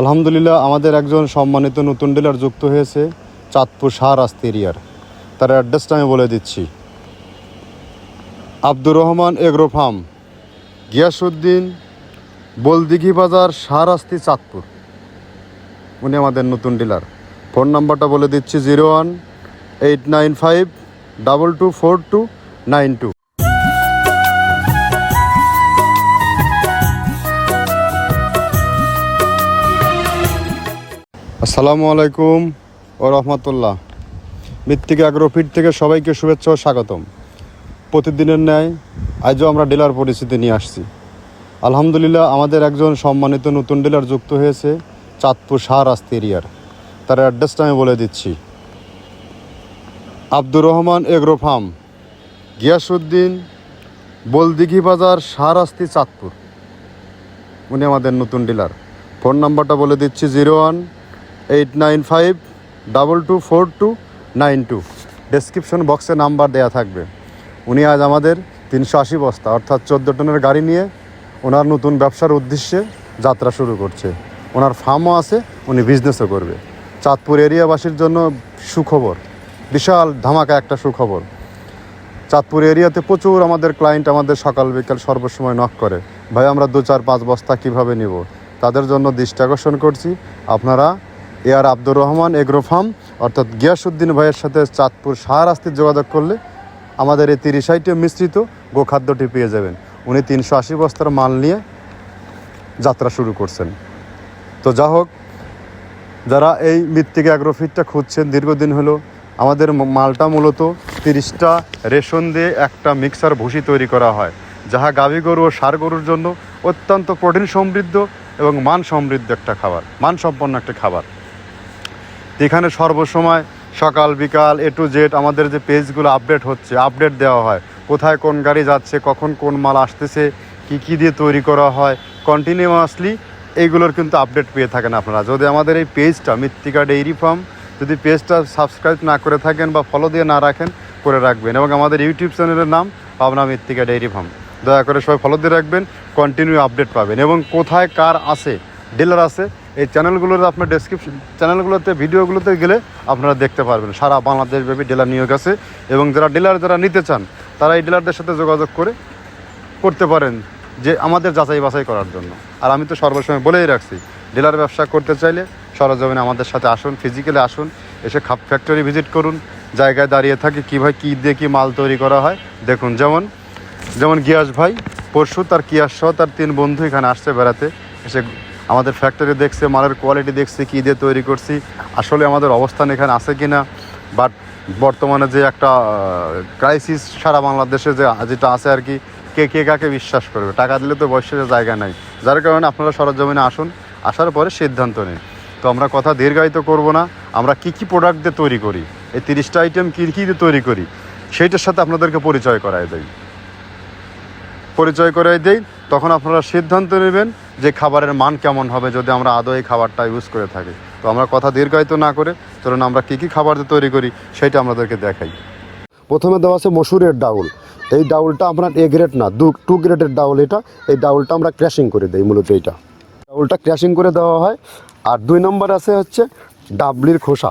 আলহামদুলিল্লাহ, আমাদের একজন সম্মানিত নতুন ডিলার যুক্ত হয়েছে চাঁদপুর শাহরাস্তি এরিয়ার। তার অ্যাড্রেসটা আমি বলে দিচ্ছি। আব্দুর রহমান এগ্রো ফার্ম গিয়াসুদ্দিন বলদিঘি বাজার, শাহরাস্তি, চাঁদপুর। উনি আমাদের নতুন ডিলার ফোন নাম্বারটা বলে দিচ্ছি zero one eight nine five double two four two nine two. আসসালামু আলাইকুম ও রহমতুল্লাহ। মৃত্তিকা অ্যাগ্রোফিট থেকে সবাইকে শুভেচ্ছা ও স্বাগতম। প্রতিদিনের ন্যায় আজও আমরা ডিলার পরিস্থিতি নিয়ে আসছি। আলহামদুলিল্লাহ আমাদের একজন সম্মানিত নতুন ডিলার যুক্ত হয়েছে চাঁদপুর শাহরাস্তি এরিয়ার। তার অ্যাড্রেসটা আমি বলে দিচ্ছি। আব্দুর রহমান এগ্রো ফার্ম গিয়াসুদ্দিন বলদিঘি বাজার, শাহরাস্তি, চাঁদপুর। উনি আমাদের নতুন ডিলার। ফোন নাম্বারটা বলে দিচ্ছি zero one eight nine five double two four two nine two. Description বক্সে নাম্বার দেয়া থাকবে। উনি আজ আমাদের তিনশো আশি বস্তা, অর্থাৎ চোদ্দ টনের গাড়ি নিয়ে ওনার নতুন ব্যবসার উদ্দেশ্যে যাত্রা শুরু করছে। ওনার ফার্মও আছে, উনি বিজনেসও করবে। চাঁদপুর এরিয়াবাসীর জন্য সুখবর, বিশাল ধামাকা একটা সুখবর। চাঁদপুর এরিয়াতে প্রচুর আমাদের ক্লায়েন্ট আমাদের সকাল বিকাল সর্বসময় নক করে, ভাই, আমরা দু চার পাঁচ বস্তা কীভাবে নিব? তাদের জন্য দৃষ্টি আকর্ষণ করছি। আপনারা A R Abdur Rahman agro farm, অর্থাৎ গিয়াসুদ্দিন ভাইয়ের সাথে চাঁদপুর শাহরাস্তির যোগাযোগ করলে আমাদের এই তিরিশ আইটেম মিশ্রিত গোখাদ্যটি পেয়ে যাবেন। উনি তিনশো আশি বস্তার মাল নিয়ে যাত্রা শুরু করছেন। তো যা হোক, যারা এই মৃত্তিকা অ্যাগ্রোফিটটা খুঁজছেন, দীর্ঘদিন হলো আমাদের মালটা মূলত তিরিশটা রেশন দিয়ে একটা মিক্সার ভুসি তৈরি করা হয়, যাহা গাভী গরু ও সার গরুর জন্য অত্যন্ত প্রোটিন সমৃদ্ধ এবং মান সমৃদ্ধ একটা খাবার মানসম্পন্ন একটা খাবার। এখানে সর্বসময় সকাল, বিকাল এ টু জেড আমাদের যে পেজগুলো আপডেট হচ্ছে আপডেট দেওয়া হয়। কোথায় কোন গাড়ি যাচ্ছে, কখন কোন মাল আসতেছে, কি কি দিয়ে তৈরি করা হয় কন্টিনিউয়াসলি এইগুলোর কিন্তু আপডেট পেয়ে থাকেন আপনারা। যদি আমাদের এই পেজটা মৃত্তিকা ডেইরি ফার্ম যদি পেজটা সাবস্ক্রাইব না করে থাকেন বা ফলো দিয়ে না রাখেন, করে রাখবেন। এবং আমাদের ইউটিউব চ্যানেলের নাম পাবনা মৃত্তিকা ডেইরি ফার্ম দয়া করে সবাই ফলো দিয়ে রাখবেন কন্টিনিউ আপডেট পাবেন। এবং কোথায় কার আছে ডিলার আছে এই চ্যানেলগুলোর আপনার ডেসক্রিপশন চ্যানেলগুলোতে ভিডিওগুলোতে গেলে আপনারা দেখতে পারবেন। সারা বাংলাদেশব্যাপী ডিলার নিয়োগ আছে এবং যারা ডিলার যারা নিতে চান, তারা এই ডিলারদের সাথে যোগাযোগ করে করতে পারেন যে আমাদের যাচাই বাছাই করার জন্য। আর আমি তো সর্বসময় বলেই রাখছি ডিলার ব্যবসা করতে চাইলে সরজমিনে আমাদের সাথে আসুন ফিজিক্যালি আসুন, এসে খাপ ফ্যাক্টরি ভিজিট করুন, জায়গায় দাঁড়িয়ে থাকি কীভাবে কী দিয়ে কী মাল তৈরি করা হয়, দেখুন। যেমন যেমন গিয়াস ভাই, পরশু তার কিয়াস সহ তার তিন বন্ধু এখানে আসছে বেড়াতে, এসে আমাদের ফ্যাক্টরি দেখছে, মালের কোয়ালিটি দেখছে, কী দিয়ে তৈরি করছি, আসলে আমাদের অবস্থান এখানে আছে কি না বাট বর্তমানে যে একটা ক্রাইসিস সারা বাংলাদেশে যে যেটা আছে আর কি, কে কে কাকে বিশ্বাস করবে? টাকা দিলে তো বয়সের জায়গা নাই। যার কারণে আপনারা সরজমিনে আসুন, আসার পরে সিদ্ধান্ত নিন। তো আমরা কথা দীর্ঘায়িত করব না, আমরা কি কি প্রোডাক্ট দিয়ে তৈরি করি? এই তিরিশটা আইটেম কী কী দিয়ে তৈরি করি? সেইটার সাথে আপনাদেরকে পরিচয় করায় দেয় পরিচয় করে দিই, তখন আপনারা সিদ্ধান্ত নেবেন যে খাবারের মান কেমন হবে যদি আমরা আদৌ এই খাবারটা ইউজ করে থাকি। তো আমরা কথা দীর্ঘায়িত না করে ধরুন আমরা কী কী খাবার তৈরি করি সেটা আপনাদেরকে দেখাই। প্রথমে দেওয়া আছে মসুরের ডাউল। এই ডাউলটা আপনার এ গ্রেড না, দু টু গ্রেডের ডাউল এটা। এই ডাউলটা আমরা ক্র্যাশিং করে দিই মূলত এইটা। ডাউলটা ক্র্যাশিং করে দেওয়া হয়। আর দুই নম্বর আছে হচ্ছে ডাবলির খোসা।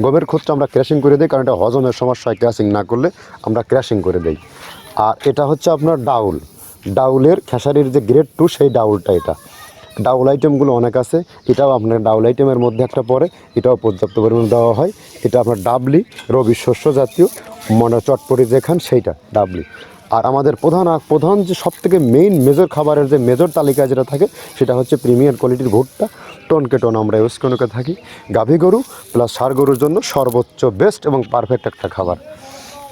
গমের খুদটা আমরা ক্র্যাশিং করে দিই, কারণ এটা হজমের সমস্যায় ক্র্যাশিং না করলে আমরা ক্র্যাশিং করে দিই। আর এটা হচ্ছে আপনার ডাউল। ডাউলের খেসারির যে গ্রেড টু সেই ডাউলটা এটা। ডাউল আইটেমগুলো অনেক আছে। এটাও আপনার ডাউল আইটেমের মধ্যে একটা পড়ে এটাও পর্যাপ্ত পরিমাণ দেওয়া হয়। এটা আপনার ডাবলি, রবি শস্য জাতীয়, মনে চটপটি যেখান সেইটা, ডাবলি। আর আমাদের প্রধান প্রধান যে সব থেকে মেইন মেজর খাবারের যে মেজর তালিকা যেটা থাকে, সেটা হচ্ছে প্রিমিয়ার কোয়ালিটির ভুট্টা। টনকে টন আমরা ইউজ করে থাকি। গাভী গরু প্লাস সার গরুর জন্য সর্বোচ্চ বেস্ট এবং পারফেক্ট একটা খাবার।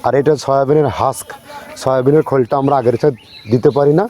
আর এটা সয়াবিনের হাস্ক সয়াবিনের খোলটা আমরা আগের সাথে দিতে পারি না।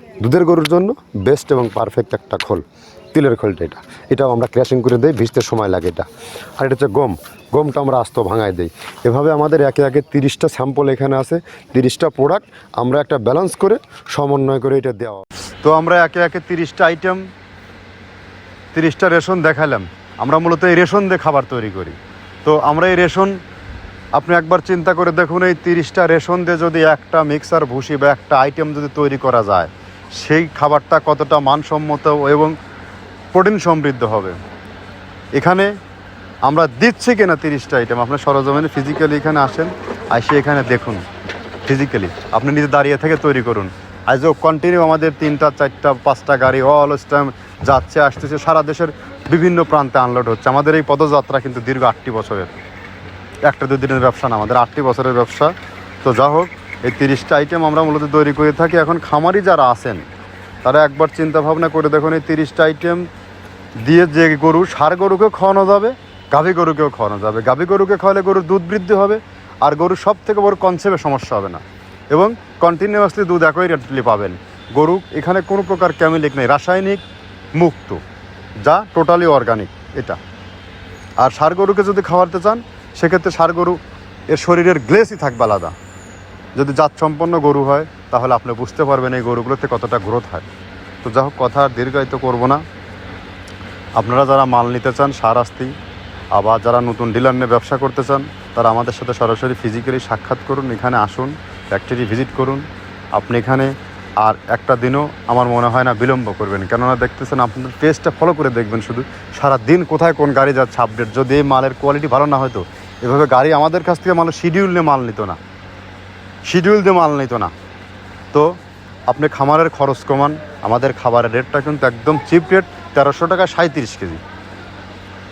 দুধের গরুর জন্য বেস্ট এবং পারফেক্ট একটা খোল, তিলের খোলটা এটা। এটাও আমরা ক্র্যাশিং করে দিই, ভিজতে সময় লাগে এটা। আর এটা হচ্ছে গম। গমটা আমরা আস্ত ভাঙায় দিই। এভাবে আমাদের একে একে তিরিশটা স্যাম্পল এখানে আছে, তিরিশটা প্রোডাক্ট আমরা একটা ব্যালেন্স করে সমন্বয় করে এটা দেওয়া। তো আমরা একে একে তিরিশটা আইটেম তিরিশটা রেশন দেখালাম। আমরা মূলত এই রেশন দিয়ে খাবার তৈরি করি। তো আমরা এই রেশন, আপনি একবার চিন্তা করে দেখুন, এই তিরিশটা রেশন দিয়ে যদি একটা মিক্সার ভুসি বা একটা আইটেম যদি তৈরি করা যায় সেই খাবারটা কতটা মানসম্মত এবং প্রোটিন সমৃদ্ধ হবে। এখানে আমরা দিচ্ছি কিনা তিরিশটা আইটেম আপনার সরজমিনে ফিজিক্যালি এখানে আসেন, আসে এখানে দেখুন ফিজিক্যালি আপনি নিজে দাঁড়িয়ে থেকে তৈরি করুন। আজও কন্টিনিউ আমাদের তিনটা, চারটা, পাঁচটা গাড়ি অল টাইম যাচ্ছে, আসতেছে। সারা দেশের বিভিন্ন প্রান্তে আনলোড হচ্ছে। আমাদের এই পদযাত্রা কিন্তু দীর্ঘ আটটি বছরের। একটা দু দিনের ব্যবসা না, আমাদের আটটি বছরের ব্যবসা। তো যা হোক এই তিরিশটা আইটেম আমরা মূলত তৈরি করে থাকি। এখন খামারি যারা আছেন, তারা একবার চিন্তা ভাবনা করে দেখুন, এই তিরিশটা আইটেম দিয়ে যে গরু, সার গরুকে খাওয়ানো যাবে, গাভী গরুকেও খাওয়ানো যাবে। গাভী গরুকে খাওয়ালে গরুর দুধ বৃদ্ধি হবে, আর গরুর সব থেকে বড় কনসেপ্টে সমস্যা হবে না। এবং কন্টিনিউয়াসলি দুধ একই রেটলি পাবেন। গরু, এখানে কোনো প্রকার কেমিলিক নেই, রাসায়নিক মুক্ত, যা টোটালি অর্গানিক এটা। আর সার গরুকে যদি খাওয়াতে চান, সেক্ষেত্রে সার গরু, এর শরীরের গ্লেসই থাকবে আলাদা। যদি জাত সম্পন্ন গরু হয়, তাহলে আপনি বুঝতে পারবেন এই গরুগুলোতে কতটা গ্রোথ হয়। তো যা হোক, কথা আর দীর্ঘায়িত করব না। আপনারা যারা মাল নিতে চান, সার আস্তি, আবার যারা নতুন ডিলার নিয়ে ব্যবসা করতে চান, তারা আমাদের সাথে সরাসরি ফিজিক্যালি সাক্ষাৎ করুন, এখানে আসুন ফ্যাক্টরি ভিজিট করুন। আপনি এখানে আর একটা দিনও আমার মনে হয় না বিলম্ব করবেন। কেননা দেখতেছেন আপনাদের পেজটা ফলো করে দেখবেন শুধু, সারা দিন কোথায় কোন গাড়ি যাচ্ছে আপডেট যদি এই মালের কোয়ালিটি ভালো না হতো এভাবে গাড়ি আমাদের কাছ থেকে মানুষ শিডিউল নিয়ে মাল নিত না। শিডিউল দিয়ে মাল নিত না। তো আপনি খামারের খরচ কমান, আমাদের খাবারের রেটটা কিন্তু একদম চিপ রেট তেরোশো টাকা সাঁত্রিশ কেজি।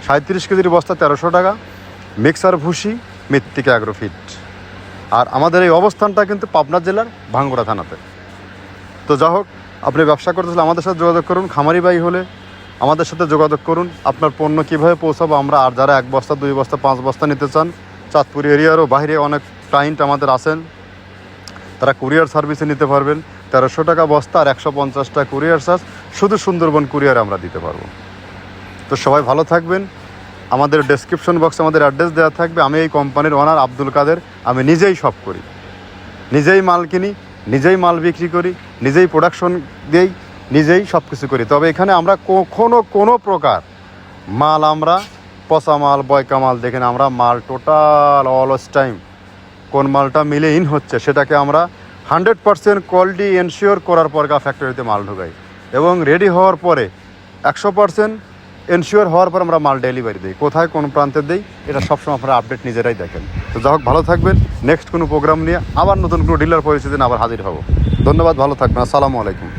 সাঁত্রিশ কেজির বস্তা তেরোশো টাকা মিক্সার ভুসি, মৃত্তিকা অ্যাগ্রোফিট আর আমাদের এই অবস্থানটা কিন্তু পাবনা জেলার ভাঙ্গুড়া থানাতে। তো যা হোক, আপনি ব্যবসা করতে হলে আমাদের সাথে যোগাযোগ করুন, খামারি বাই হলে আমাদের সাথে যোগাযোগ করুন। আপনার পণ্য কীভাবে পৌঁছাবো, আমরা আর যারা এক বস্তা, দুই বস্তা, পাঁচ বস্তা নিতে চান, চাঁদপুর এরিয়ারও বাইরে অনেক ক্লায়েন্ট আমাদের আছেন। তারা কুরিয়ার সার্ভিসে নিতে পারবেন। তেরোশো টাকা বস্তা আর একশো পঞ্চাশ টাকা কুরিয়ার চার্জ। শুধু সুন্দরবন কুরিয়ার আমরা দিতে পারব। তো সবাই ভালো থাকবেন। আমাদের ডেসক্রিপশন বক্সে আমাদের অ্যাড্রেস দেওয়া থাকবে। আমি এই কোম্পানির ওনার আব্দুল কাদের। আমি নিজেই সব করি। নিজেই মাল কিনি, নিজেই মাল বিক্রি করি, নিজেই প্রোডাকশন দিই, নিজেই সব কিছু করি। তবে এখানে আমরা কখনো কোনো প্রকার মাল আমরা, পচা মাল, বয়কা মাল দেখে না। আমরা মাল টোটাল অলস টাইম কোন মালটা মিলে ইন হচ্ছে, সেটাকে আমরা হান্ড্রেড পারসেন্ট কোয়ালিটি এনশিওর করার পর গা ফ্যাক্টরিতে মাল ঢুকাই। এবং রেডি হওয়ার পরে একশো পারসেন্ট এনশিওর হওয়ার পর আমরা মাল ডেলিভারি দিই। কোথায় কোন প্রান্তে দিই, এটা সবসময় আপনারা আপডেট নিজেরাই দেখেন। তো যাই হোক, ভালো থাকবেন। নেক্সট কোনো প্রোগ্রাম নিয়ে আবার নতুন কোনো ডিলার পরিস্থিতি আবার হাজির হব। ধন্যবাদ, ভালো থাকবেন। আসসালামু আলাইকুম।